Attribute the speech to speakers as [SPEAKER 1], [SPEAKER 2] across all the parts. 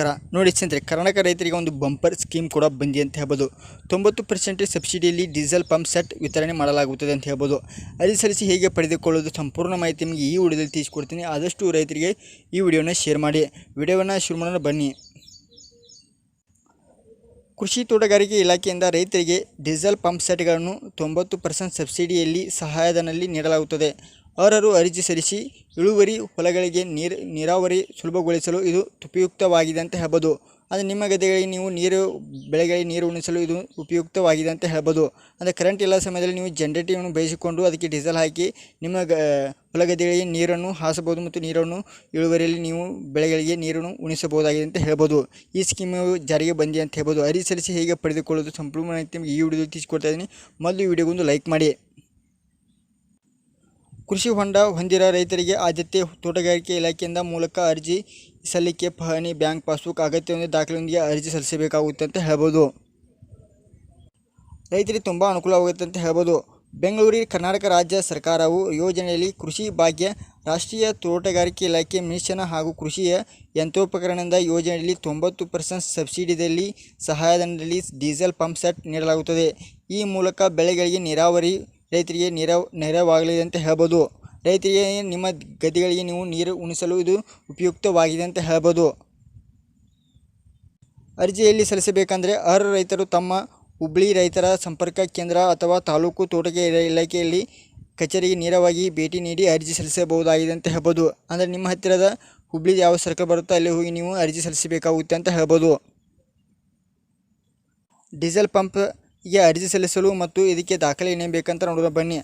[SPEAKER 1] ನಮಸ್ಕಾರ ನೋಡಿ ಸ್ನೇಹಿತರೆ, ಕರ್ನಾಟಕ ರೈತರಿಗೆ ಒಂದು ಬಂಪರ್ ಸ್ಕೀಮ್ ಕೂಡ ಬಂದಿ ಅಂತ ಹೇಳ್ಬೋದು. ತೊಂಬತ್ತು ಪರ್ಸೆಂಟ್ ಸಬ್ಸಿಡಿಯಲ್ಲಿ ಡೀಸೆಲ್ ಪಂಪ್ ಸೆಟ್ ವಿತರಣೆ ಮಾಡಲಾಗುತ್ತದೆ ಅಂತ ಹೇಳ್ಬೋದು. ಅಲ್ಲಿ ಸಲ್ಲಿಸಿ ಹೇಗೆ ಪಡೆದುಕೊಳ್ಳೋದು ಸಂಪೂರ್ಣ ಮಾಹಿತಿ ನಿಮಗೆ ಈ ವಿಡಿಯೋದಲ್ಲಿ ತಿಳಿಸ್ಕೊಡ್ತೀನಿ. ಆದಷ್ಟು ರೈತರಿಗೆ ಈ ವಿಡಿಯೋನ ಶೇರ್ ಮಾಡಿ. ವಿಡಿಯೋವನ್ನು ಶುರು ಮಾಡೋಣ, ಬನ್ನಿ. ಕೃಷಿ ತೋಟಗಾರಿಕೆ ಇಲಾಖೆಯಿಂದ ರೈತರಿಗೆ ಡೀಸೆಲ್ ಪಂಪ್ ಸೆಟ್ಗಳನ್ನು ತೊಂಬತ್ತು ಪರ್ಸೆಂಟ್ ಸಬ್ಸಿಡಿಯಲ್ಲಿ ಸಹಾಯಧನಲ್ಲಿ ನೀಡಲಾಗುತ್ತದೆ. ಅರ್ಹರು ಅರ್ಜಿ ಸಲ್ಲಿಸಿ ಇಳುವರಿ ಹೊಲಗಳಿಗೆ ನೀರು, ನೀರಾವರಿ ಸುಲಭಗೊಳಿಸಲು ಇದು ಉಪಯುಕ್ತವಾಗಿದೆ ಅಂತ ಹೇಳ್ಬೋದು. ಅಂದರೆ ನಿಮ್ಮ ಗದ್ದೆಗಳಿಗೆ ನೀವು ನೀರು ಬೆಳೆಗಳಿಗೆ ನೀರು ಉಣಿಸಲು ಇದು ಉಪಯುಕ್ತವಾಗಿದೆ ಅಂತ ಹೇಳ್ಬೋದು. ಅಂದರೆ ಕರೆಂಟ್ ಇಲ್ಲ ಸಮಯದಲ್ಲಿ ನೀವು ಜನರೇಟಿವನ್ನು ಬೇಯಿಸಿಕೊಂಡು ಅದಕ್ಕೆ ಡೀಸೆಲ್ ಹಾಕಿ ನಿಮ್ಮ ಗ, ಹೊಲ ಗದ್ದೆಗಳಿಗೆ ನೀರನ್ನು ಹಾಸಬಹುದು ಮತ್ತು ನೀರನ್ನು ಇಳುವರಿಯಲ್ಲಿ ನೀವು ಬೆಳೆಗಳಿಗೆ ನೀರನ್ನು ಉಣಿಸಬಹುದಾಗಿದೆ ಅಂತ ಹೇಳ್ಬೋದು. ಈ ಸ್ಕೀಮು ಜಾರಿಗೆ ಬಂದಿ ಅಂತ ಹೇಳ್ಬೋದು. ಸಲ್ಲಿಸಿ ಹೇಗೆ ಪಡೆದುಕೊಳ್ಳೋದು ಸಂಪೂರ್ಣ ಮಾಹಿತಿ ನಿಮಗೆ ಈ ವಿಡಿಯೋದಲ್ಲಿ ತಿಳಿಸ್ಕೊಡ್ತಾ ಇದ್ದೀನಿ. ಮೊದಲು ವಿಡಿಯೋಗೊಂದು ಲೈಕ್ ಮಾಡಿ. ಕೃಷಿ ಹೊಂಡ ಹೊಂದಿರೋ ರೈತರಿಗೆ ಆದ್ಯತೆ ತೋಟಗಾರಿಕೆ ಇಲಾಖೆಯಿಂದ ಮೂಲಕ ಅರ್ಜಿ ಸಲ್ಲಿಕೆ ಪಹಣಿ ಬ್ಯಾಂಕ್ ಪಾಸ್ಬುಕ್ ಅಗತ್ಯವೊಂದು ದಾಖಲೆಯೊಂದಿಗೆ ಅರ್ಜಿ ಸಲ್ಲಿಸಬೇಕಾಗುತ್ತೆ ಅಂತ ಹೇಳ್ಬೋದು. ರೈತರಿಗೆ ತುಂಬ ಅನುಕೂಲವಾಗುತ್ತೆ ಅಂತ ಹೇಳ್ಬೋದು. ಬೆಂಗಳೂರಿನ ಕರ್ನಾಟಕ ರಾಜ್ಯ ಸರ್ಕಾರವು ಯೋಜನೆಯಲ್ಲಿ ಕೃಷಿ ಭಾಗ್ಯ, ರಾಷ್ಟ್ರೀಯ ತೋಟಗಾರಿಕೆ ಇಲಾಖೆ ಮಿಷನ್ ಹಾಗೂ ಕೃಷಿಯ ಯಂತ್ರೋಪಕರಣದ ಯೋಜನೆಯಲ್ಲಿ ತೊಂಬತ್ತು ಪರ್ಸೆಂಟ್ ಸಬ್ಸಿಡಿಯಲ್ಲಿ ಸಹಾಯಧನದಲ್ಲಿ ಡೀಸೆಲ್ ಪಂಪ್ ಸೆಟ್ ನೀಡಲಾಗುತ್ತದೆ. ಈ ಮೂಲಕ ಬೆಳೆಗಳಿಗೆ ನೀರಾವರಿ ರೈತರಿಗೆ ನೆರವು ನೆರವಾಗಲಿದೆ ಅಂತ ಹೇಳ್ಬೋದು. ರೈತರಿಗೆ ನಿಮ್ಮ ಗದ್ದೆಗಳಿಗೆ ನೀವು ನೀರು ಉಣಿಸಲು ಇದು ಉಪಯುಕ್ತವಾಗಿದೆ ಅಂತ ಹೇಳ್ಬೋದು. ಅರ್ಜಿಯಲ್ಲಿ ಸಲ್ಲಿಸಬೇಕಂದ್ರೆ ಅರ್ಹ ರೈತರು ತಮ್ಮ ಹುಬ್ಳಿ ರೈತರ ಸಂಪರ್ಕ ಕೇಂದ್ರ ಅಥವಾ ತಾಲೂಕು ತೋಟಗಾರಿಕೆ ಇಲಾಖೆಯಲ್ಲಿ ಕಚೇರಿಗೆ ನೇರವಾಗಿ ಭೇಟಿ ನೀಡಿ ಅರ್ಜಿ ಸಲ್ಲಿಸಬಹುದಾಗಿದೆ ಅಂತ ಹೇಳ್ಬೋದು. ಅಂದರೆ ನಿಮ್ಮ ಹತ್ತಿರದ ಹುಬ್ಳಿ ಯಾವ ಸರ್ಕಲ್ ಬರುತ್ತೋ ಅಲ್ಲಿ ಹೋಗಿ ನೀವು ಅರ್ಜಿ ಸಲ್ಲಿಸಬೇಕಾಗುತ್ತೆ ಅಂತ ಹೇಳ್ಬೋದು. ಡೀಸೆಲ್ ಪಂಪ್ಗೆ ಅರ್ಜಿ ಸಲ್ಲಿಸಲು ಮತ್ತು ಇದಕ್ಕೆ ದಾಖಲೆ ಏನೇನು ಬೇಕಂತ ನೋಡೋಣ ಬನ್ನಿ.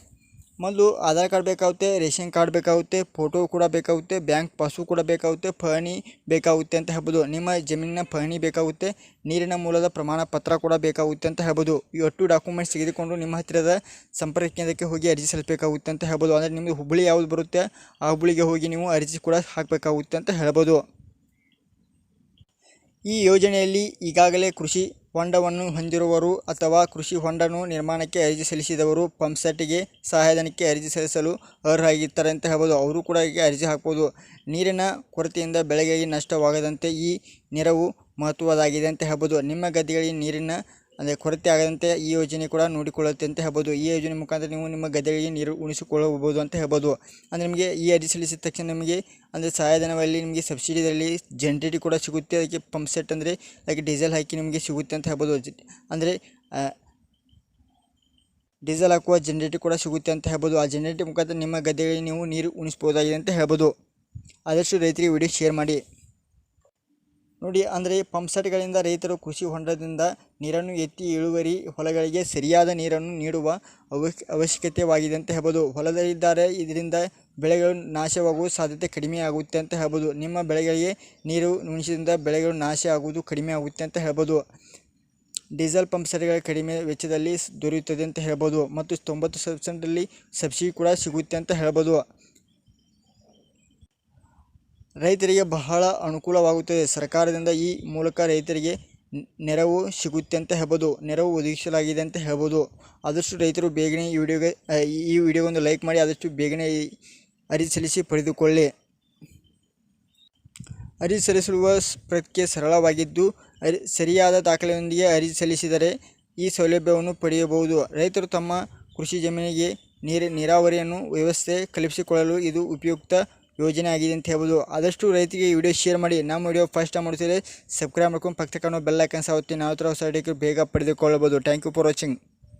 [SPEAKER 1] ಮೊದಲು ಆಧಾರ್ ಕಾರ್ಡ್ ಬೇಕಾಗುತ್ತೆ, ರೇಷನ್ ಕಾರ್ಡ್ ಬೇಕಾಗುತ್ತೆ, ಫೋಟೋ ಕೂಡ ಬೇಕಾಗುತ್ತೆ, ಬ್ಯಾಂಕ್ ಪಾಸ್ಬುಕ್ ಕೂಡ ಬೇಕಾಗುತ್ತೆ, ಪಹಣಿ ಬೇಕಾಗುತ್ತೆ ಅಂತ ಹೇಳ್ಬೋದು. ನಿಮ್ಮ ಜಮೀನಿನ ಪಹಣಿ ಬೇಕಾಗುತ್ತೆ, ನೀರಿನ ಮೂಲದ ಪ್ರಮಾಣ ಪತ್ರ ಕೂಡ ಬೇಕಾಗುತ್ತೆ ಅಂತ ಹೇಳ್ಬೋದು. ಈ ಒಟ್ಟು ಡಾಕ್ಯುಮೆಂಟ್ಸ್ ತೆಗೆದುಕೊಂಡು ನಿಮ್ಮ ಹತ್ತಿರದ ಸಂಪರ್ಕ ಕೇಂದ್ರಕ್ಕೆ ಹೋಗಿ ಅರ್ಜಿ ಸಲ್ಲಿಸಬೇಕಾಗುತ್ತೆ ಅಂತ ಹೇಳ್ಬೋದು. ಅಂದರೆ ನಿಮ್ಮದು ಹುಬ್ಬಳ್ಳಿ ಯಾವುದು ಬರುತ್ತೆ, ಆ ಹುಬ್ಬಳ್ಳಿಗೆ ಹೋಗಿ ನೀವು ಅರ್ಜಿ ಕೂಡ ಹಾಕಬೇಕಾಗುತ್ತೆ ಅಂತ ಹೇಳ್ಬೋದು. ಈ ಯೋಜನೆಯಲ್ಲಿ ಈಗಾಗಲೇ ಕೃಷಿ ಹೊಂಡವನ್ನು ಹೊಂದಿರುವವರು ಅಥವಾ ಕೃಷಿ ಹೊಂಡನು ನಿರ್ಮಾಣಕ್ಕೆ ಅರ್ಜಿ ಸಲ್ಲಿಸಿದವರು ಪಂಪ್ಸೆಟ್ಗೆ ಸಹಾಯಧನಕ್ಕೆ ಅರ್ಜಿ ಸಲ್ಲಿಸಲು ಅರ್ಹರಾಗಿರ್ತಾರೆ ಅಂತ ಹೇಳ್ಬೋದು. ಅವರು ಕೂಡ ಈಗ ಅರ್ಜಿ ಹಾಕ್ಬೋದು. ನೀರಿನ ಕೊರತೆಯಿಂದ ಬೆಳೆಗಳಿಗೆ ನಷ್ಟವಾಗದಂತೆ ಈ ನೆರವು ಮಹತ್ವದಾಗಿದೆ ಅಂತ ಹೇಳ್ಬೋದು. ನಿಮ್ಮ ಗದ್ದೆಗಳಿಗೆ ನೀರಿನ ಅಂದರೆ ಕೊರತೆ ಆಗದಂತೆ ಈ ಯೋಜನೆ ಕೂಡ ನೋಡಿಕೊಳ್ಳುತ್ತೆ ಅಂತ ಹೇಳ್ಬೋದು. ಈ ಯೋಜನೆ ಮುಖಾಂತರ ನೀವು ನಿಮ್ಮ ಗದ್ದೆಗಳಿಗೆ ನೀರು ಉಣಿಸಿಕೊಳ್ಳಬಹುದು ಅಂತ ಹೇಳ್ಬೋದು. ಅಂದರೆ ನಿಮಗೆ ಈ ಅರ್ಜಿ ಸಲ್ಲಿಸಿದ ತಕ್ಷಣ ನಿಮಗೆ, ಅಂದರೆ ಸಹಾಯಧನವಲ್ಲಿ ನಿಮಗೆ ಸಬ್ಸಿಡಿದಲ್ಲಿ ಜನರೇಟಿ ಕೂಡ ಸಿಗುತ್ತೆ. ಅದಕ್ಕೆ ಪಂಪ್ ಸೆಟ್ ಅಂದರೆ ಅದಕ್ಕೆ ಡೀಸೆಲ್ ಹಾಕಿ ನಿಮಗೆ ಸಿಗುತ್ತೆ ಅಂತ ಹೇಳ್ಬೋದು. ಅಂದರೆ ಡೀಸೆಲ್ ಹಾಕುವ ಜನರೇಟಿ ಕೂಡ ಸಿಗುತ್ತೆ ಅಂತ ಹೇಳ್ಬೋದು. ಆ ಜನ್ರೇಟಿ ಮುಖಾಂತರ ನಿಮ್ಮ ಗದ್ದೆಗಳಿಗೆ ನೀವು ನೀರು ಉಣಿಸ್ಬೋದಾಗಿದೆ ಅಂತ ಹೇಳ್ಬೋದು. ಆದಷ್ಟು ರೈತರಿಗೆ ವಿಡಿಯೋ ಶೇರ್ ಮಾಡಿ. ನೋಡಿ, ಅಂದರೆ ಪಂಪ್ಸೆಟ್ಗಳಿಂದ ರೈತರು ಕೃಷಿ ಹೊಂಡದಿಂದ ನೀರನ್ನು ಎತ್ತಿ ಇಳುವರಿ ಹೊಲಗಳಿಗೆ ಸರಿಯಾದ ನೀರನ್ನು ನೀಡುವ ಅವಶ್ಯ ಅವಶ್ಯಕತೆವಾಗಿದೆ ಅಂತ ಹೇಳ್ಬೋದು. ಹೊಲದಲ್ಲಿದ್ದಾರೆ, ಇದರಿಂದ ಬೆಳೆಗಳು ನಾಶವಾಗುವ ಸಾಧ್ಯತೆ ಕಡಿಮೆ ಆಗುತ್ತೆ ಅಂತ ಹೇಳ್ಬೋದು. ನಿಮ್ಮ ಬೆಳೆಗಳಿಗೆ ನೀರು ನುಣಿಸಿದಿಂದ ಬೆಳೆಗಳು ನಾಶ ಆಗುವುದು ಕಡಿಮೆ ಆಗುತ್ತೆ ಅಂತ ಹೇಳ್ಬೋದು. ಡೀಸೆಲ್ ಪಂಪ್ ಸೆಟ್ಗಳು ಕಡಿಮೆ ವೆಚ್ಚದಲ್ಲಿ ದೊರೆಯುತ್ತದೆ ಅಂತ ಹೇಳ್ಬೋದು. ಮತ್ತು ತೊಂಬತ್ತು ಪರ್ಸೆಂಟಲ್ಲಿ ಸಬ್ಸಿಡಿ ಕೂಡ ಸಿಗುತ್ತೆ ಅಂತ ಹೇಳ್ಬೋದು. ರೈತರಿಗೆ ಬಹಳ ಅನುಕೂಲವಾಗುತ್ತದೆ. ಸರ್ಕಾರದಿಂದ ಈ ಮೂಲಕ ರೈತರಿಗೆ ನೆರವು ಸಿಗುತ್ತೆ ಅಂತ ಹೇಳ್ಬೋದು, ನೆರವು ಒದಗಿಸಲಾಗಿದೆ ಅಂತ ಹೇಳ್ಬೋದು. ಆದಷ್ಟು ರೈತರು ಬೇಗನೆ ಈ ವಿಡಿಯೋಗೆ, ಈ ವಿಡಿಯೋಗೊಂದು ಲೈಕ್ ಮಾಡಿ, ಆದಷ್ಟು ಬೇಗನೆ ಅರ್ಜಿ ಸಲ್ಲಿಸಿ ಪಡೆದುಕೊಳ್ಳಿ. ಅರ್ಜಿ ಸಲ್ಲಿಸುವ ಪ್ರಕ್ರಿಯೆ ಸರಳವಾಗಿದ್ದು, ಅರಿ, ಸರಿಯಾದ ದಾಖಲೆಯೊಂದಿಗೆ ಅರ್ಜಿ ಸಲ್ಲಿಸಿದರೆ ಈ ಸೌಲಭ್ಯವನ್ನು ಪಡೆಯಬಹುದು. ರೈತರು ತಮ್ಮ ಕೃಷಿ ಜಮೀನಿಗೆ ನೀರು, ನೀರಾವರಿಯನ್ನು ವ್ಯವಸ್ಥೆ ಕಲ್ಪಿಸಿಕೊಳ್ಳಲು ಇದು ಉಪಯುಕ್ತ ಯೋಜನೆ ಆಗಿದೆ ಅಂತ ಹೇಳ್ಬೋದು. ಆದಷ್ಟು ರೈತರಿಗೆ ವಿಡಿಯೋ ಶೇರ್ ಮಾಡಿ. ನಮ್ಮ ವಿಡಿಯೋ ಫಸ್ಟ್ ಟೈಮ್ ನೋಡ್ತಿದ್ರೆ ಸಬ್ಸ್ಕ್ರೈಬ್ ಮಾಡ್ಕೊಂಡು ಪಕ್ಕ ಕಾಣೋ ಬೆಲ್ ಆಗುತ್ತೆ ನಾವು ಥರ ಹೊಸ ಬೇಗ ಪಡೆದುಕೊಳ್ಳಬಹುದು. Thank you for watching